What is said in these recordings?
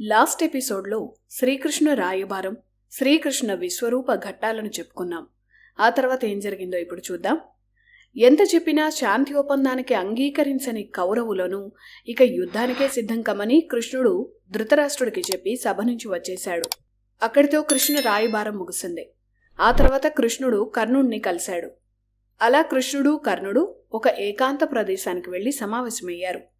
Last ఎపిసోడ్లో శ్రీకృష్ణ రాయబారం శ్రీకృష్ణ విశ్వరూప ఘట్టాలను చెప్పుకున్నాం. ఆ తర్వాత ఏం జరిగిందో ఇప్పుడు చూద్దాం. ఎంత చెప్పినా శాంతి ఒప్పందానికి అంగీకరించని కౌరవులను ఇక యుద్ధానికే సిద్ధం కమని కృష్ణుడు ధృతరాష్ట్రుడికి చెప్పి సభ నుంచి వచ్చేశాడు. అక్కడితో కృష్ణ రాయబారం ముగిసింది ఆ తర్వాత కృష్ణుడు కర్ణుడిని కలిశాడు. అలా కృష్ణుడు కర్ణుడు ఒక ఏకాంత ప్రదేశానికి వెళ్ళి సమావేశమయ్యారు.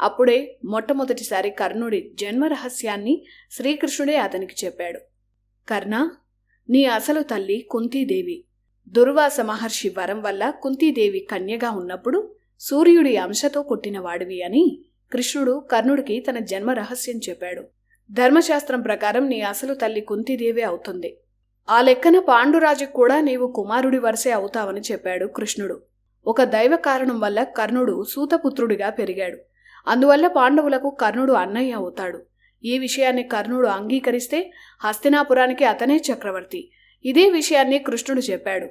అప్పుడే మొట్టమొదటిసారి కర్ణుడి జన్మ రహస్యాన్ని శ్రీకృష్ణుడే అతనికి చెప్పాడు. కర్ణ నీ అసలు తల్లి కుంతీదేవి. దుర్వాస మహర్షి వరం వల్ల కుంతీదేవి కన్యగా ఉన్నప్పుడు సూర్యుడి అంశతో పుట్టినవాడివి అని కృష్ణుడు కర్ణుడికి తన జన్మ రహస్యం చెప్పాడు. ధర్మశాస్త్రం ప్రకారం నీ అసలు తల్లి కుంతీదేవి అవుతుంది. ఆ లెక్కన పాండురాజుకు కూడా నీవు కుమారుడి వరసే అవుతావని చెప్పాడు కృష్ణుడు. ఒక దైవ కారణం వల్ల కర్ణుడు సూతపుత్రుడిగా పెరిగాడు. అందువల్ల పాండవులకు కర్ణుడు అన్నయ్య అవుతాడు. ఈ విషయాన్ని కర్ణుడు అంగీకరిస్తే హస్తినాపురానికి అతనే చక్రవర్తి. ఇదే విషయాన్ని కృష్ణుడు చెప్పాడు.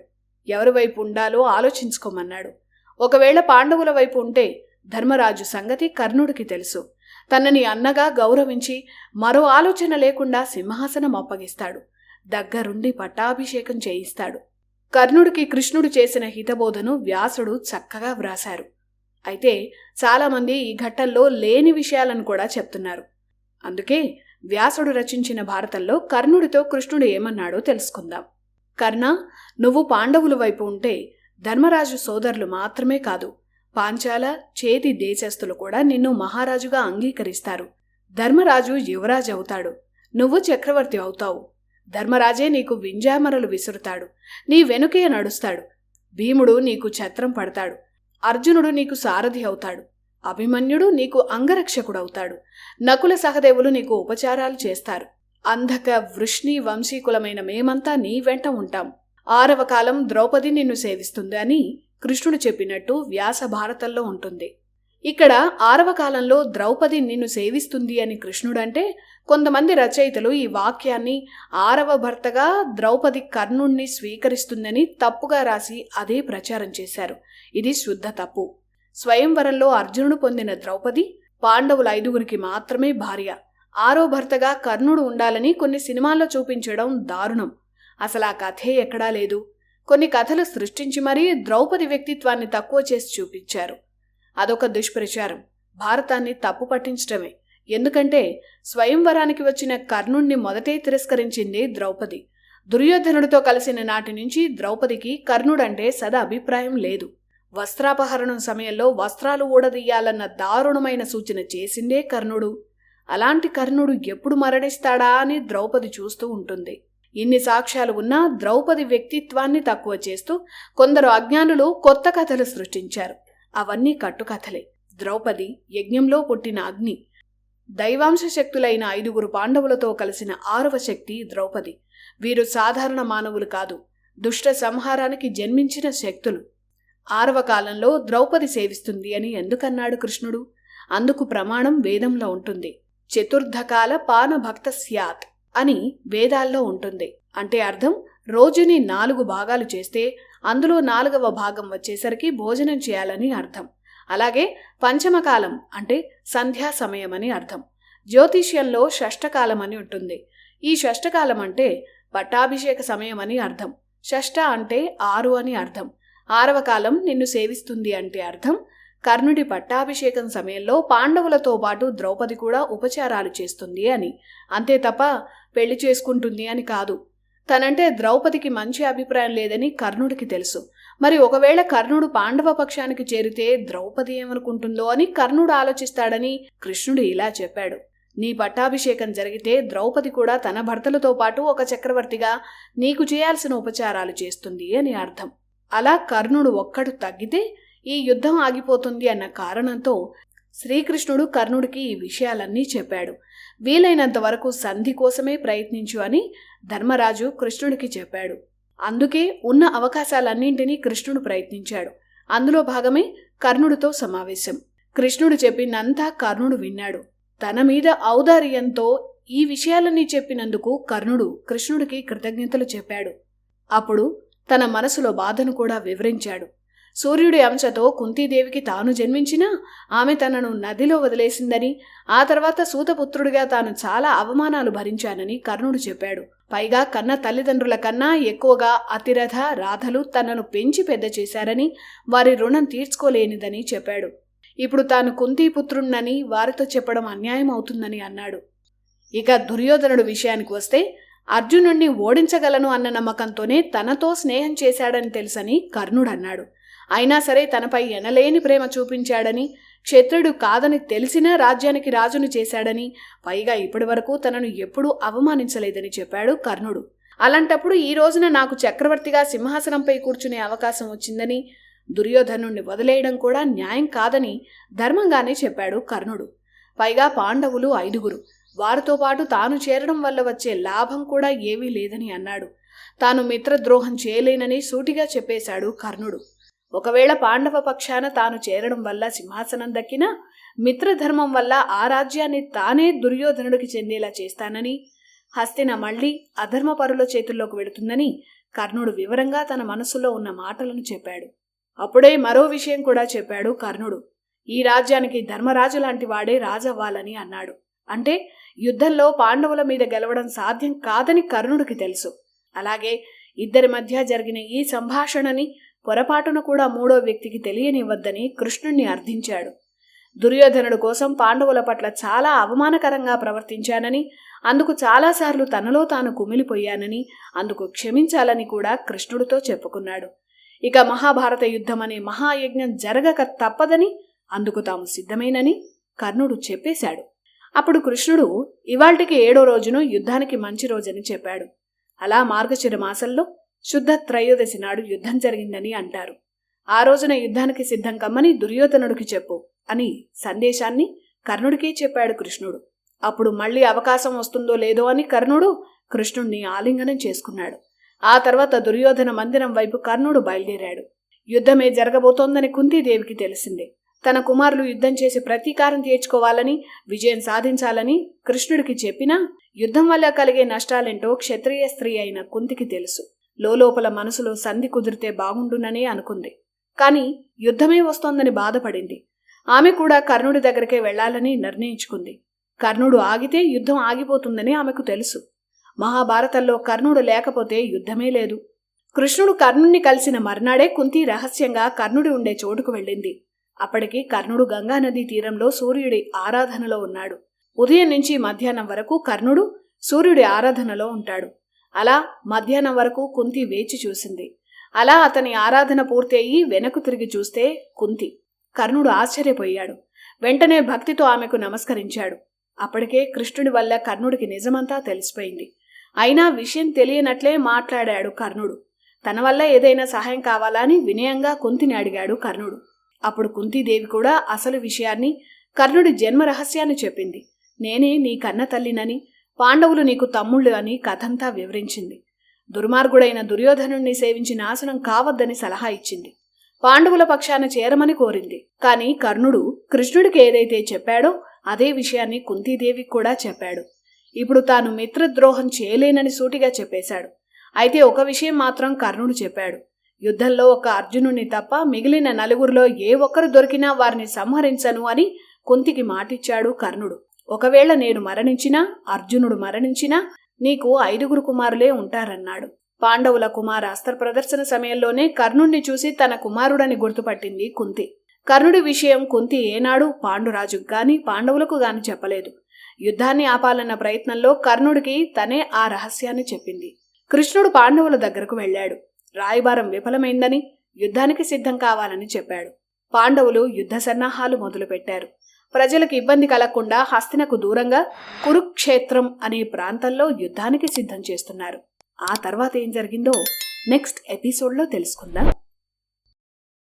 ఎవరి వైపు ఉండాలో ఆలోచించుకోమన్నాడు. ఒకవేళ పాండవుల వైపు ఉంటే ధర్మరాజు సంగతి కర్ణుడికి తెలుసు. తనని అన్నగా గౌరవించి మరో ఆలోచన లేకుండా సింహాసనం అప్పగిస్తాడు. దగ్గరుండి పట్టాభిషేకం చేయిస్తాడు. కర్ణుడికి కృష్ణుడు చేసిన హితబోధను వ్యాసుడు చక్కగా వ్రాశారు. అయితే చాలామంది ఈ ఘట్టంలో లేని విషయాలను కూడా చెప్తున్నారు. అందుకే వ్యాసుడు రచించిన భారతంలో కర్ణుడితో కృష్ణుడు ఏమన్నాడో తెలుసుకుందాం. కర్ణ నువ్వు పాండవుల వైపు ఉంటే ధర్మరాజు సోదరులు మాత్రమే కాదు పాంచాల చేతి దేశస్థులు కూడా నిన్ను మహారాజుగా అంగీకరిస్తారు. ధర్మరాజు యువరాజు అవుతాడు. నువ్వు చక్రవర్తి అవుతావు. ధర్మరాజే నీకు వింజామరలు విసురుతాడు. నీ వెనుకే నడుస్తాడు. భీముడు నీకు ఛత్రం పడతాడు. అర్జునుడు నీకు సారథి అవుతాడు. అభిమన్యుడు నీకు అంగరక్షకుడవుతాడు. నకుల సహదేవులు నీకు ఉపచారాలు చేస్తారు. అంధక వృష్ణి వంశీకులమైన మేమంతా నీ వెంట ఉంటాం. ఆరవ కాలం ద్రౌపది నిన్ను సేవిస్తుంది అని కృష్ణుడు చెప్పినట్టు వ్యాస భారతంలో ఉంటుంది. ఇక్కడ ఆరవ కాలంలో ద్రౌపది నిన్ను సేవిస్తుంది అని కృష్ణుడంటే కొంతమంది రచయితలు ఈ వాక్యాన్ని ఆరవ భర్తగా ద్రౌపది కర్ణుణ్ణి స్వీకరిస్తుందని తప్పుగా రాసి అదే ప్రచారం చేశారు. ఇది శుద్ధ తప్పు. స్వయంవరంలో అర్జునుడు పొందిన ద్రౌపది పాండవుల ఐదుగురికి మాత్రమే భార్య. ఆరో భర్తగా కర్ణుడు ఉండాలని కొన్ని సినిమాల్లో చూపించడం దారుణం. అసలు ఆ కథే ఎక్కడా లేదు. కొన్ని కథలు సృష్టించి మరీ ద్రౌపది వ్యక్తిత్వాన్ని తక్కువ చేసి చూపించారు. అదొక దుష్ప్రచారం. భారతాన్ని తప్పు పట్టించడమే ఎందుకంటే స్వయంవరానికి వచ్చిన కర్ణుణ్ణి మొదటే తిరస్కరించింది ద్రౌపది. దుర్యోధనుడితో కలిసిన నాటి నుంచి ద్రౌపదికి కర్ణుడంటే సదా అభిప్రాయం లేదు. వస్త్రాపహరణం సమయంలో వస్త్రాలు ఊడదీయాలన్న దారుణమైన సూచన చేసిందే కర్ణుడు. అలాంటి కర్ణుడు ఎప్పుడు మరణిస్తాడా అని ద్రౌపది చూస్తూ ఉంటుంది. ఇన్ని సాక్ష్యాలు ఉన్నా ద్రౌపది వ్యక్తిత్వాన్ని తక్కువ చేస్తూ కొందరు అజ్ఞానులు కొత్త కథలు సృష్టించారు. అవన్నీ కట్టుకథలే. ద్రౌపది యజ్ఞంలో పుట్టిన అగ్ని. దైవాంశ శక్తులైన ఐదుగురు పాండవులతో కలిసిన ఆరవ శక్తి ద్రౌపది. వీరు సాధారణ మానవులు కాదు దుష్ట సంహారానికి జన్మించిన శక్తులు. ఆరవ కాలంలో ద్రౌపది సేవిస్తుంది అని ఎందుకన్నాడు కృష్ణుడు? అందుకు ప్రమాణం వేదంలో ఉంటుంది. చతుర్థకాల పానభక్త స్యాత్ అని వేదాల్లో ఉంటుంది. అంటే అర్థం రోజుని నాలుగు భాగాలు చేస్తే అందులో నాలుగవ భాగం వచ్చేసరికి భోజనం చేయాలని అర్థం. అలాగే పంచమకాలం అంటే సంధ్యా సమయం అని అర్థం. జ్యోతిష్యంలో షష్టకాలం అని ఉంటుంది. ఈ షష్టకాలం అంటే పట్టాభిషేక సమయం అని అర్థం. షష్ట అంటే ఆరు అని అర్థం. ఆరవ కాలం నిన్ను సేవిస్తుంది అంటే అర్థం. కర్ణుడి పట్టాభిషేకం సమయంలో పాండవులతో పాటు ద్రౌపది కూడా ఉపచారాలు చేస్తుంది అని. అంతే తప్ప పెళ్ళి చేసుకుంటుంది అని కాదు. తనంటే ద్రౌపదికి మంచి అభిప్రాయం లేదని కర్ణుడికి తెలుసు. మరి ఒకవేళ కర్ణుడు పాండవ పక్షానికి చేరితే ద్రౌపది ఏమనుకుంటుందో అని కర్ణుడు ఆలోచిస్తాడని కృష్ణుడు ఇలా చెప్పాడు. నీ పట్టాభిషేకం జరిగితే ద్రౌపది కూడా తన భర్తలతో పాటు ఒక చక్రవర్తిగా నీకు చేయాల్సిన ఉపచారాలు చేస్తుంది అని అర్థం. అలా కర్ణుడు ఒక్కడు తగ్గితే ఈ యుద్ధం ఆగిపోతుంది అన్న కారణంతో శ్రీకృష్ణుడు కర్ణుడికి ఈ విషయాలన్నీ చెప్పాడు. వీలైనంత వరకు సంధి కోసమే ప్రయత్నించు అని ధర్మరాజు కృష్ణుడికి చెప్పాడు. అందుకే ఉన్న అవకాశాలన్నింటినీ కృష్ణుడు ప్రయత్నించాడు. అందులో భాగమే కర్ణుడితో సమావేశం. కృష్ణుడు చెప్పిందంతా కర్ణుడు విన్నాడు. తన మీద ఔదార్యంతో ఈ విషయాలన్నీ చెప్పినందుకు కర్ణుడు కృష్ణుడికి కృతజ్ఞతలు చెప్పాడు. అప్పుడు తన మనసులో బాధను కూడా వివరించాడు. సూర్యుడి అంశతో కుంతీదేవికి తాను జన్మించినా ఆమె తనను నదిలో వదిలేసిందని ఆ తర్వాత సూతపుత్రుడిగా తాను చాలా అవమానాలు భరించానని కర్ణుడు చెప్పాడు. పైగా కన్న తల్లిదండ్రుల కన్నా ఎక్కువగా అతిరథ రాధలు తనను పెంచి పెద్ద చేశారని వారి రుణం తీర్చుకోలేనిదని చెప్పాడు. ఇప్పుడు తాను కుంతీపుత్రుణ్ణని వారితో చెప్పడం అన్యాయం అవుతుందని అన్నాడు. ఇక దుర్యోధనుడు విషయానికి వస్తే అర్జునుణ్ణి ఓడించగలను అన్న నమ్మకంతోనే తనతో స్నేహం చేశాడని తెలుసని కర్ణుడు అన్నాడు అయినా సరే తనపై ఎనలేని ప్రేమ చూపించాడని క్షత్రుడు కాదని తెలిసినా రాజ్యానికి రాజును చేశాడని పైగా ఇప్పటివరకు తనను ఎప్పుడూ అవమానించలేదని చెప్పాడు కర్ణుడు. అలాంటప్పుడు ఈ రోజున నాకు చక్రవర్తిగా సింహాసనంపై కూర్చునే అవకాశం వచ్చిందని దుర్యోధనుణ్ణి వదిలేయడం కూడా న్యాయం కాదని ధర్మంగానే చెప్పాడు కర్ణుడు. పైగా పాండవులు ఐదుగురు. వారితో పాటు తాను చేరడం వల్ల వచ్చే లాభం కూడా ఏమీ లేదని అన్నాడు. తాను మిత్రద్రోహం చేయలేనని సూటిగా చెప్పేశాడు కర్ణుడు. ఒకవేళ పాండవ పక్షాన తాను చేరడం వల్ల సింహాసనం దక్కినా మిత్రధర్మం వల్ల ఆ రాజ్యాన్ని తానే దుర్యోధనుడికి చెందేలా చేస్తానని హస్తిన మళ్ళీ అధర్మపరుల చేతుల్లోకి వెళుతుందని కర్ణుడు వివరంగా తన మనసులో ఉన్న మాటలను చెప్పాడు. అప్పుడే మరో విషయం కూడా చెప్పాడు కర్ణుడు. ఈ రాజ్యానికి ధర్మరాజు లాంటి వాడే రాజవ్వాలని అన్నాడు. అంటే యుద్ధంలో పాండవుల మీద గెలవడం సాధ్యం కాదని కర్ణుడికి తెలుసు. అలాగే ఇద్దరి మధ్య జరిగిన ఈ సంభాషణని పొరపాటున కూడా మూడో వ్యక్తికి తెలియనివ్వద్దని కృష్ణుణ్ణి అర్థించాడు. దుర్యోధనుడు కోసం పాండవుల పట్ల చాలా అవమానకరంగా ప్రవర్తించానని అందుకు చాలాసార్లు తనలో తాను కుమిలిపోయానని అందుకు క్షమించాలని కూడా కృష్ణుడితో చెప్పుకున్నాడు. ఇక మహాభారత యుద్ధం అనే మహాయజ్ఞం జరగక తప్పదని అందుకు తాము సిద్ధమేనని కర్ణుడు చెప్పేశాడు. అప్పుడు కృష్ణుడు ఇవాళ్టికి ఏడో రోజును యుద్ధానికి మంచి రోజని చెప్పాడు. అలా మార్గశిర మాసంలో శుద్ధ త్రయోదశి నాడు యుద్ధం జరిగిందని అంటారు. ఆ రోజున యుద్ధానికి సిద్ధం కమ్మని దుర్యోధనుడికి చెప్పు అని సందేశాన్ని కర్ణుడికే చెప్పాడు కృష్ణుడు. అప్పుడు మళ్ళీ అవకాశం వస్తుందో లేదో అని కర్ణుడు కృష్ణుణ్ణి ఆలింగనం చేసుకున్నాడు. ఆ తర్వాత దుర్యోధన మందిరం వైపు కర్ణుడు బయలుదేరాడు. యుద్ధమే జరగబోతోందని కుంతీదేవికి తెలిసిందే. తన కుమారులు యుద్ధం చేసి ప్రతీకారం తీర్చుకోవాలని విజయం సాధించాలని కృష్ణుడికి చెప్పినా యుద్ధం వల్ల కలిగే నష్టాలేంటో క్షత్రియ స్త్రీ అయిన కుంతికి తెలుసు. లోపల మనసులో సంధి కుదిరితే బాగుండుననే అనుకుంది. కాని యుద్ధమే వస్తోందని బాధపడింది. ఆమె కూడా కర్ణుడి దగ్గరికే వెళ్ళాలని నిర్ణయించుకుంది. కర్ణుడు ఆగితే యుద్ధం ఆగిపోతుందని ఆమెకు తెలుసు. మహాభారతంలో కర్ణుడు లేకపోతే యుద్ధమే లేదు. కృష్ణుడు కర్ణుణ్ణి కలిసిన మర్నాడే కుంతి రహస్యంగా కర్ణుడి ఉండే చోటుకు వెళ్ళింది. అప్పటికి కర్ణుడు గంగానదీ తీరంలో సూర్యుడి ఆరాధనలో ఉన్నాడు. ఉదయం నుంచి మధ్యాహ్నం వరకు కర్ణుడు సూర్యుడి ఆరాధనలో ఉంటాడు. అలా మధ్యాహ్నం వరకు కుంతి వేచి చూసింది. అలా అతని ఆరాధన పూర్తయి వెనక్కు తిరిగి చూస్తే కుంతి. కర్ణుడు ఆశ్చర్యపోయాడు. వెంటనే భక్తితో ఆమెకు నమస్కరించాడు. అప్పటికే కృష్ణుడి వల్ల కర్ణుడికి నిజమంతా తెలిసిపోయింది. అయినా విషయం తెలియనట్లే మాట్లాడాడు కర్ణుడు. తన వల్ల ఏదైనా సహాయం కావాలా అని వినయంగా కుంతిని అడిగాడు కర్ణుడు. అప్పుడు కుంతీదేవి కూడా అసలు విషయాన్ని కర్ణుడి జన్మ రహస్యాన్ని చెప్పింది. నేనే నీ కన్న తల్లినని పాండవులు నీకు తమ్ముళ్ళు అని కథంతా వివరించింది. దుర్మార్గుడైన దుర్యోధనుణ్ణి సేవించి నాశనం కావద్దని సలహా ఇచ్చింది. పాండవుల పక్షాన చేరమని కోరింది. కాని కర్ణుడు కృష్ణుడికి ఏదైతే చెప్పాడో అదే విషయాన్ని కుంతీదేవికి కూడా చెప్పాడు. ఇప్పుడు తాను మిత్రద్రోహం చేయలేనని సూటిగా చెప్పేశాడు. అయితే ఒక విషయం మాత్రం కర్ణుడు చెప్పాడు. యుద్ధంలో ఒక అర్జునుని తప్ప మిగిలిన నలుగురిలో ఏ ఒక్కరు దొరికినా వారిని సంహరించను అని కుంతికి మాటిచ్చాడు కర్ణుడు. ఒకవేళ నేను మరణించినా అర్జునుడు మరణించినా నీకు ఐదుగురు కుమారులే ఉంటారన్నాడు. పాండవుల కుమార అస్త్ర ప్రదర్శన సమయంలోనే కర్ణుణ్ణి చూసి తన కుమారుడని గుర్తుపట్టింది కుంతి. కర్ణుడి విషయం కుంతి ఏనాడు పాండురాజుకు గాని పాండవులకు గాని చెప్పలేదు. యుద్ధాన్ని ఆపాలన్న ప్రయత్నంలో కర్ణుడికి తనే ఆ రహస్యాన్ని చెప్పింది. కృష్ణుడు పాండవుల దగ్గరకు వెళ్ళాడు. రాయబారం విఫలమైందని యుద్ధానికి సిద్ధం కావాలని చెప్పాడు. పాండవులు యుద్ధ సన్నాహాలు మొదలుపెట్టారు. ప్రజలకు ఇబ్బంది కలగకుండా హస్తినకు దూరంగా కురుక్షేత్రం అనే ప్రాంతంలో యుద్ధానికి సిద్ధం చేస్తున్నారు. ఆ తర్వాత ఏం జరిగిందో నెక్స్ట్ ఎపిసోడ్లో తెలుసుకుందాం.